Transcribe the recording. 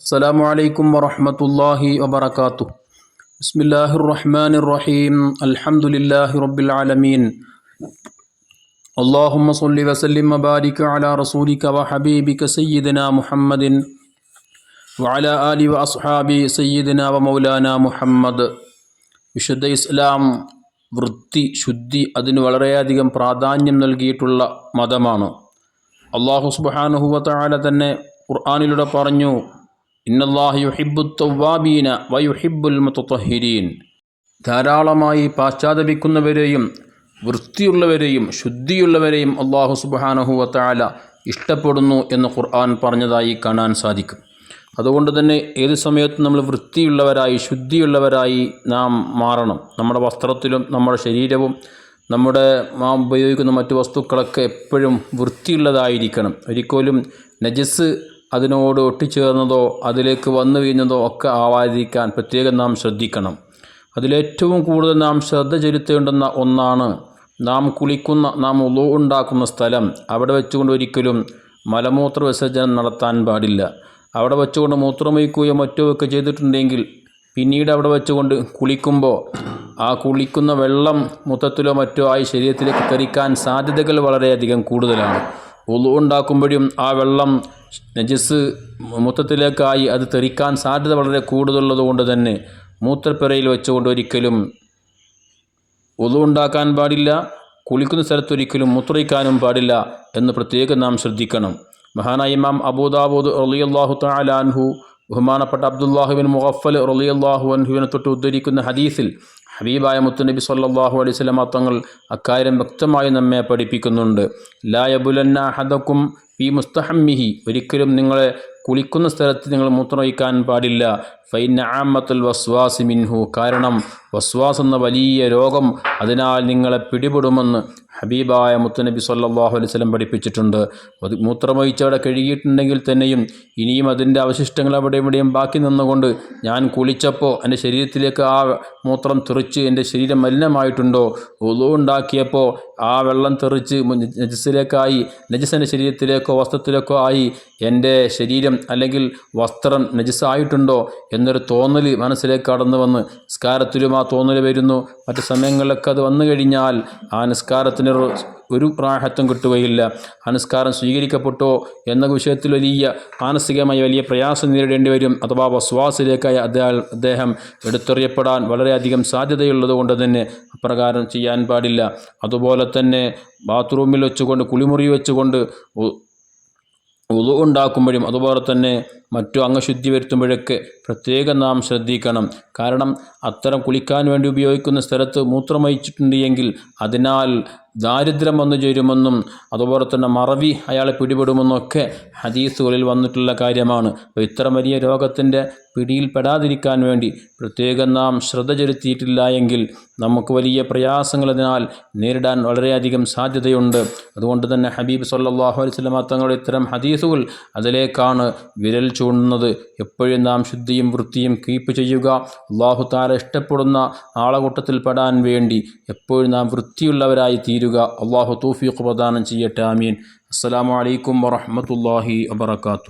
السلام عليكم ورحمة الله وبركاته بسم الله الرحمن الرحيم الحمد لله رب العالمين اللهم صل وسلم وبارك على رسولك وحبيبك سيدنا محمد وعلى آله وأصحابه سيدنا ومولانا محمد വിശുദ്ധ ഇസ്ലാം വൃത്തി ശുദ്ധി അതിന് വളരെയധികം പ്രാധാന്യം നൽകിയിട്ടുള്ള മതമാണ് അള്ളാഹു സുബാനുഹുവത്താല തന്നെ ഖുർആാനിലൂടെ പറഞ്ഞു ഇന്നല്ലാഹു യുഹിബു തവ്വാബീന വയുഹിബുൽ മുത്തഹിരീൻ. ധാരാളമായി പാശ്ചാത്തപിക്കുന്നവരെയും വൃത്തിയുള്ളവരെയും ശുദ്ധിയുള്ളവരെയും അള്ളാഹു സുബാനഹുവത്താല ഇഷ്ടപ്പെടുന്നു എന്ന് ഖുർആൻ പറഞ്ഞതായി കാണാൻ സാധിക്കും. അതുകൊണ്ട് തന്നെ ഏത് സമയത്തും നമ്മൾ വൃത്തിയുള്ളവരായി ശുദ്ധിയുള്ളവരായി നാം മാറണം. നമ്മുടെ വസ്ത്രത്തിലും നമ്മുടെ ശരീരവും നമ്മുടെ ഉപയോഗിക്കുന്ന മറ്റു വസ്തുക്കളൊക്കെ എപ്പോഴും വൃത്തിയുള്ളതായിരിക്കണം. ഒരിക്കലും നജസ് അതിനോട് ഒട്ടിച്ചേർന്നതോ അതിലേക്ക് വന്നു വീഴുന്നതോ ഒക്കെ ആവാതിരിക്കാൻ പ്രത്യേകം നാം ശ്രദ്ധിക്കണം. അതിലേറ്റവും കൂടുതൽ നാം ശ്രദ്ധ ചെലുത്തേണ്ടുന്ന ഒന്നാണ് നാം കുളിക്കുന്ന നാം ഉളു ഉണ്ടാക്കുന്ന സ്ഥലം. അവിടെ വെച്ചുകൊണ്ട് ഒരിക്കലും മലമൂത്ര വിസർജനം നടത്താൻ പാടില്ല. അവിടെ വെച്ചുകൊണ്ട് മൂത്രമൊഴിക്കുകയോ മറ്റോ ഒക്കെ ചെയ്തിട്ടുണ്ടെങ്കിൽ പിന്നീട് അവിടെ വെച്ചുകൊണ്ട് കുളിക്കുമ്പോൾ ആ കുളിക്കുന്ന വെള്ളം മുത്തത്തിലോ മറ്റോ ആയി ശരീരത്തിലേക്ക് തെറിക്കാൻ സാധ്യതകൾ വളരെയധികം കൂടുതലാണ്. ഉളു ഉണ്ടാക്കുമ്പോഴും ആ വെള്ളം നജസ് മൂത്രത്തിലേക്കായി അത് തെറിക്കാൻ സാധ്യത വളരെ കൂടുതലുള്ളത് കൊണ്ട് തന്നെ മൂത്രപ്പെരയിൽ വെച്ചുകൊണ്ട് ഒരിക്കലും ഉണ്ടാക്കാൻ പാടില്ല കുളിക്കുന്ന സ്ഥലത്തൊരിക്കലും മൂത്രയിക്കാനും പാടില്ല എന്ന് പ്രത്യേകം നാം ശ്രദ്ധിക്കണം. മഹാനായ ഇമാം അബൂദാബൂദ് റളിയല്ലാഹു തആല അൻഹു ബഹുമാനപ്പെട്ട അബ്ദുല്ലാഹുബിൻ മുഗഫൽ റളിയല്ലാഹു അൻഹുവിനെ തൊട്ട് ഉദ്ധരിക്കുന്ന ഹദീസിൽ ഹബീബായ മുത്തുനബി സല്ലാഹു അലൈഹി വസല്ലമ തങ്ങൾ അക്കാര്യം വ്യക്തമായി നമ്മെ പഠിപ്പിക്കുന്നുണ്ട്. ലായബുലന്ന ഹദക്കും ഫി മുസ്തഹമ്മിഹി. ഒരിക്കലും നിങ്ങളെ കുളിക്കുന്ന സ്ഥലത്ത് നിങ്ങൾ മൂത്രമൊഴിക്കാൻ പാടില്ല. ഫൈന ആമത്തുൽ വസ്വാസി മിൻഹു. കാരണം വസ്വാസ് എന്ന വലിയ രോഗം അതിനാൽ നിങ്ങളെ പിടിപെടുമെന്ന്. ഹബീബായ മുത്തനബി സല്ലാഹു അലൈഹി സ്വലം പഠിപ്പിച്ചിട്ടുണ്ട്. മൂത്രമൊഴിച്ചവിടെ കഴുകിയിട്ടുണ്ടെങ്കിൽ തന്നെയും ഇനിയും അതിന്റെ അവശിഷ്ടങ്ങൾ അവിടെ ഇവിടെയും ബാക്കി നിന്നുകൊണ്ട് ഞാൻ കുളിച്ചപ്പോൾ എന്റെ ശരീരത്തിലേക്ക് ആ മൂത്രം തെറിച്ച് എന്റെ ശരീരം മലിനമായിട്ടുണ്ടോ? ഒതു ഉണ്ടാക്കിയപ്പോൾ ആ വെള്ളം തെറിച്ച് നജസിലേക്കായി നജസിന്റെ ശരീരത്തിലേക്കോ വസ്ത്രത്തിലേക്കോ ആയി എന്റെ ശരീരം അല്ലെങ്കിൽ വസ്ത്രം നജസായിട്ടുണ്ടോ എന്നൊരു തോന്നൽ മനസ്സിലേക്ക് കടന്നു വന്ന് സ്കാരത്തിലും ആ തോന്നൽ വരുന്നു. മറ്റു സമയങ്ങളിലൊക്കെ അത് വന്നു കഴിഞ്ഞാൽ ആ നിസ്കാരത്തിന് ഒരു പ്രാഹത്വം കിട്ടുകയില്ല. ആ നിസ്കാരം സ്വീകരിക്കപ്പെട്ടോ എന്ന വിഷയത്തിൽ വലിയ മാനസികമായി വലിയ പ്രയാസം നേരിടേണ്ടി വരും. അഥവാ വസ്വാസിലേക്കായി അദ്ദേഹം അദ്ദേഹം എടുത്തെറിയപ്പെടാൻ വളരെയധികം സാധ്യതയുള്ളത് കൊണ്ട് തന്നെ അപ്രകാരം ചെയ്യാൻ പാടില്ല. അതുപോലെ തന്നെ ബാത്റൂമിൽ വെച്ചുകൊണ്ട് കുളിമുറി വെച്ചുകൊണ്ട് ഉണ്ടാക്കുമ്പോഴും അതുപോലെ തന്നെ മറ്റു അംഗശുദ്ധി വരുത്തുമ്പോഴൊക്കെ പ്രത്യേകം നാം ശ്രദ്ധിക്കണം. കാരണം അത്തരം കുളിക്കാൻ വേണ്ടി ഉപയോഗിക്കുന്ന സ്ഥലത്ത് മൂത്രമയിച്ചിട്ടുണ്ട് എങ്കിൽ അതിനാൽ ദാരിദ്ര്യം വന്നു ചേരുമെന്നും അതുപോലെ തന്നെ മറവി അയാളെ പിടിപെടുമെന്നൊക്കെ ഹദീസുകളിൽ വന്നിട്ടുള്ള കാര്യമാണ്. അപ്പോൾ ഇത്തരം വലിയ രോഗത്തിന്റെ പിടിയിൽപ്പെടാതിരിക്കാൻ വേണ്ടി പ്രത്യേകം നാം ശ്രദ്ധ ചെലുത്തിയിട്ടില്ല എങ്കിൽ നമുക്ക് വലിയ പ്രയാസങ്ങൾ അതിനാൽ നേരിടാൻ വളരെയധികം സാധ്യതയുണ്ട്. അതുകൊണ്ട് തന്നെ ഹബീബ് സല്ലാഹു അലൈഹി തങ്ങളുടെ ഇത്തരം ഹദീസുകൾ അതിലേക്കാണ് വിരൽ ചൂണ്ടുന്നത്. എപ്പോഴും നാം ശുദ്ധിയും വൃത്തിയും കീപ്പ് ചെയ്യുക. അള്ളാഹു താര ഇഷ്ടപ്പെടുന്ന ആളകൂട്ടത്തിൽ പെടാൻ വേണ്ടി എപ്പോഴും നാം വൃത്തിയുള്ളവരായി തീരുക. അള്ളാഹു തൗഫീഖ് പ്രദാനം ചെയ്യട്ടെ. ആമീൻ. അസ്സലാമു അലൈക്കും വറഹ്മത്തുള്ളാഹി വബറകാതുഹു.